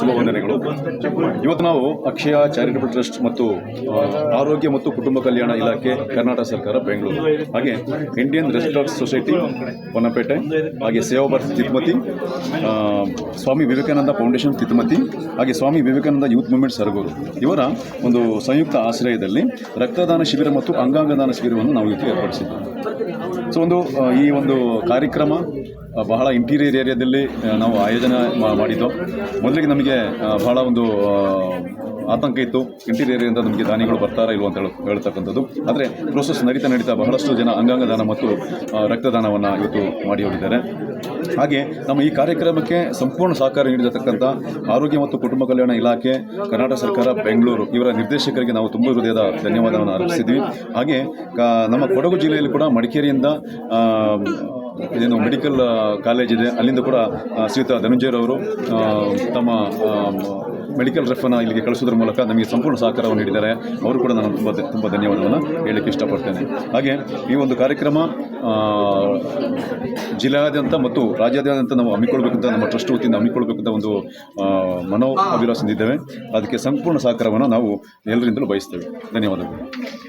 ಶುಭವಂದನೆಗಳು. ಇವತ್ತು ನಾವು ಅಕ್ಷಯ charitable trust ಮತ್ತು ಆರೋಗ್ಯ ಮತ್ತು ಕುಟುಂಬ ಕಲ್ಯಾಣ ಇಲಾಖೆ, ಕರ್ನಾಟಕ ಸರ್ಕಾರ, ಬೆಂಗಳೂರು. ಹಾಗೆ ಇಂಡಿಯನ್ ರೆಸ್ಟಾರ್ಟ್ ಸೊಸೈಟಿ ಹೊನ್ನಪೇಟೆ ಹಾಗೆ ಸೇವಾ ಭಾರತಿ ತಿತ್ಮತಿ ಸ್ವಾಮಿ ವಿವೇಕಾನಂದ ಫೌಂಡೇಶನ್ ತಿತ್ಮತಿ ಹಾಗೆ ಸ್ವಾಮಿ ವಿವೇಕಾನಂದ ಯೂತ್ ಮೂವ್ಮೆಂಟ್ ಸರಗೂರು. ಇವರ ಒಂದು ಸಂಯುಕ್ತ ಆಶ್ರಯದಲ್ಲಿ ರಕ್ತದಾನ ಶಿಬಿರ ಮತ್ತು ಅಂಗಾಂಗದಾನ ಶಿಬಿರವನ್ನು ನಾವು ಇವತ್ತು ಏರ್ಪಡಿಸಿದ್ದೇವೆ ಸೊ ಒಂದು ಈ ಒಂದು ಕಾರ್ಯಕ್ರಮ ಬಹಳ ಇಂಟೀರಿಯರ್ ಏರಿಯಾದಲ್ಲಿ ನಾವು ಆಯೋಜನೆ ಮಾಡಿದ್ದು. ಮೊದಲಿಗೆ ನಮಗೆ ಬಹಳ ಒಂದು ಆತಂಕ ಇತ್ತು. ಇಂಟೀರಿಯರ್ ಏರಿಯಿಂದ ನಮಗೆ ದಾನಿಗಳು ಬರ್ತಾರಾ ಇಲ್ವ ಅಂತ ಹೇಳಿ, ಹೇಳ್ತಕ್ಕಂಥದ್ದು. ಆದರೆ ಪ್ರೋಸೆಸ್ ನಡೀತಾ ನಡೀತಾ ಬಹಳಷ್ಟು ಜನ ಅಂಗಾಂಗ ದಾನ ಮತ್ತು ರಕ್ತದಾನವನ್ನು ಇವತ್ತು ಮಾಡಿ ಹೋಗಿದ್ದಾರೆ ಹಾಗೆ, ನಮ್ಮ ಈ ಕಾರ್ಯಕ್ರಮಕ್ಕೆ ಸಂಪೂರ್ಣ ಸಹಕಾರ ನೀಡಿರತಕ್ಕಂಥ ಆರೋಗ್ಯ ಮತ್ತು ಕುಟುಂಬ ಕಲ್ಯಾಣ ಇಲಾಖೆ, ಕರ್ನಾಟಕ ಸರ್ಕಾರ, ಬೆಂಗಳೂರು ಇವರ ನಿರ್ದೇಶಕರಿಗೆ ನಾವು ತುಂಬ ಹೃದಯದ ಧನ್ಯವಾದವನ್ನು ಅರ್ಪಿಸಿದ್ವಿ. ಹಾಗೆ ನಮ್ಮ ಕೊಡಗು ಜಿಲ್ಲೆಯಲ್ಲಿ ಕೂಡ ಮಡಿಕೇರಿಯಿಂದ ಏನು ಮೆಡಿಕಲ್ ಕಾಲೇಜ್ ಇದೆ. ಅಲ್ಲಿಂದ ಕೂಡ ಸೀತಾ ಧನಂಜಯರವರು ತಮ್ಮ ಮೆಡಿಕಲ್ ರೆಫನ್ನು ಇಲ್ಲಿಗೆ ಕಳಿಸೋದ್ರ ಮೂಲಕ ನಮಗೆ ಸಂಪೂರ್ಣ ಸಹಕಾರವನ್ನು ನೀಡಿದ್ದಾರೆ. ಅವರು ಕೂಡ ನಾನು ತುಂಬ ತುಂಬ ಧನ್ಯವಾದವನ್ನು ಹೇಳಲಿಕ್ಕೆ ಇಷ್ಟಪಡ್ತೇನೆ. ಹಾಗೆ, ಈ ಒಂದು ಕಾರ್ಯಕ್ರಮ ಜಿಲ್ಲೆಯಾದ್ಯಂತ ಮತ್ತು ರಾಜ್ಯಾದ್ಯಂತ ನಾವು ಹಮ್ಮಿಕೊಳ್ಬೇಕಂತ, ನಮ್ಮ ಟ್ರಸ್ಟ್ ವತಿಯಿಂದ ಹಮ್ಮಿಕೊಳ್ಬೇಕಂತ ಒಂದು ಮನೋ ಅಭಿಲಾಷಿಸಿದ್ದೇವೆ ಅದಕ್ಕೆ ಸಂಪೂರ್ಣ ಸಹಕಾರವನ್ನು ನಾವು ಎಲ್ಲರಿಂದಲೂ ಬಯಸ್ತೇವೆ. ಧನ್ಯವಾದಗಳು.